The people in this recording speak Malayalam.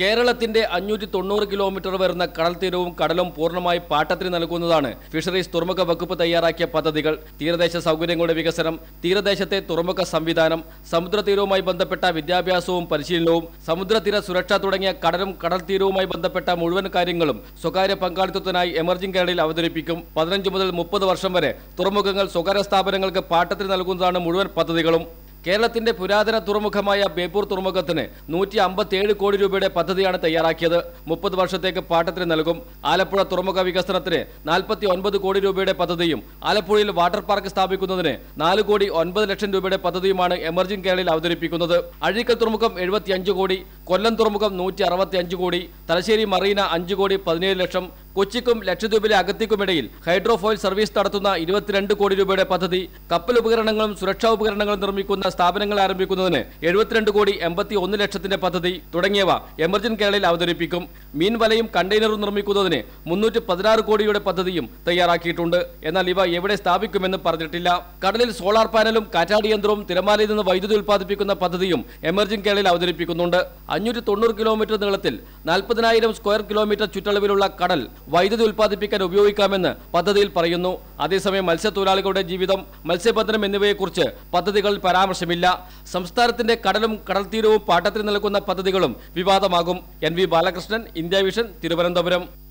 കേരളത്തിന്റെ അഞ്ഞൂറ്റി തൊണ്ണൂറ് കിലോമീറ്റർ വരുന്ന കടൽ തീരവും കടലും പൂർണമായി പാട്ടത്തിന് നൽകുന്നതാണ്. ഫിഷറീസ് തുറമുഖ വകുപ്പ് തയ്യാറാക്കിയ പദ്ധതികൾ തീരദേശ സൗകര്യങ്ങളുടെ വികസനം തീരദേശത്തെ തുറമുഖ സംവിധാനം സമുദ്രതീരവുമായി ബന്ധപ്പെട്ട വിദ്യാഭ്യാസവും പരിശീലനവും സമുദ്രതീര സുരക്ഷ തുടങ്ങിയ കടലും കടൽ തീരവുമായി ബന്ധപ്പെട്ട മുഴുവൻ കാര്യങ്ങളും സ്വകാര്യ പങ്കാളിത്തത്തിനായി എമർജിംഗ് കേരളയിൽ അവതരിപ്പിക്കും. പതിനഞ്ച് മുതൽ മുപ്പത് വർഷം വരെ തുറമുഖങ്ങൾ സ്വകാര്യ സ്ഥാപനങ്ങൾക്ക് പാട്ടത്തിന് നൽകുന്നതാണ് മുഴുവൻ പദ്ധതികളും. കേരളത്തിന്റെ പുരാതന തുറമുഖമായ ബേപ്പൂർ തുറമുഖത്തിന് നൂറ്റി അമ്പത്തിയേഴ് കോടി രൂപയുടെ പദ്ധതിയാണ് തയ്യാറാക്കിയത്. മുപ്പത് വർഷത്തേക്ക് പാട്ടത്തിന് നൽകും. ആലപ്പുഴ തുറമുഖ വികസനത്തിന് നാൽപ്പത്തി ഒൻപത് കോടി രൂപയുടെ പദ്ധതിയും ആലപ്പുഴയിൽ വാട്ടർ പാർക്ക് സ്ഥാപിക്കുന്നതിന് നാല് കോടി ഒൻപത് ലക്ഷം രൂപയുടെ പദ്ധതിയുമാണ് എമർജിംഗ് കേരളയിൽ അവതരിപ്പിക്കുന്നത്. അഴീക്കൽ തുറമുഖം എഴുപത്തിയഞ്ച് കോടി കൊല്ലം തുറമുഖം നൂറ്റി അറുപത്തിയഞ്ച് കോടി തലശ്ശേരി മറീന അഞ്ച് കോടി പതിനേഴ് ലക്ഷം കൊച്ചിക്കും ലക്ഷദ്വീപിലെ അഗത്തിക്കുമിടയിൽ ഹൈഡ്രോഫോയിൽ സർവീസ് നടത്തുന്ന ഇരുപത്തിരണ്ട് കോടി രൂപയുടെ പദ്ധതി കപ്പൽ ഉപകരണങ്ങളും സുരക്ഷാ ഉപകരണങ്ങളും നിർമ്മിക്കുന്ന സ്ഥാപനങ്ങൾ ആരംഭിക്കുന്നതിന് എഴുപത്തിരണ്ട് കോടി എൺപത്തി ഒന്ന് ലക്ഷത്തിന്റെ പദ്ധതി തുടങ്ങിയവ എമർജൻ കേരളയിൽ അവതരിപ്പിക്കും. മീൻവലയും കണ്ടെയ്നറും നിർമ്മിക്കുന്നതിന് മുന്നൂറ്റി പതിനാറ് കോടിയുടെ പദ്ധതിയും തയ്യാറാക്കിയിട്ടുണ്ട്. എന്നാൽ ഇവ എവിടെ സ്ഥാപിക്കുമെന്ന് പറഞ്ഞിട്ടില്ല. കടലിൽ സോളാർ പാനലും കാറ്റാടി യന്ത്രവും തിരമാലയിൽ നിന്ന് വൈദ്യുതി ഉൽപ്പാദിപ്പിക്കുന്ന പദ്ധതിയും എമർജൻ കേരളയിൽ അവതരിപ്പിക്കുന്നുണ്ട്. അഞ്ഞൂറ്റി തൊണ്ണൂറ് കിലോമീറ്റർ നീളത്തിൽ നാൽപ്പതിനായിരം സ്ക്വയർ കിലോമീറ്റർ ചുറ്റളവിലുള്ള കടൽ വൈദ്യുതി ഉൽപ്പാദിപ്പിക്കാൻ ഉപയോഗിക്കാമെന്ന് പദ്ധതിയിൽ പറയുന്നു. അതേസമയം മത്സ്യത്തൊഴിലാളികളുടെ ജീവിതം മത്സ്യബന്ധനം എന്നിവയെക്കുറിച്ച് പദ്ധതികളിൽ പരാമർശമില്ല. സംസ്ഥാനത്തിന്റെ കടലും കടൽത്തീരവും പാട്ടത്തിന് നൽകുന്ന പദ്ധതികളും വിവാദമാകും. N V Balakrishnan India Vision Thiruvananthapuram.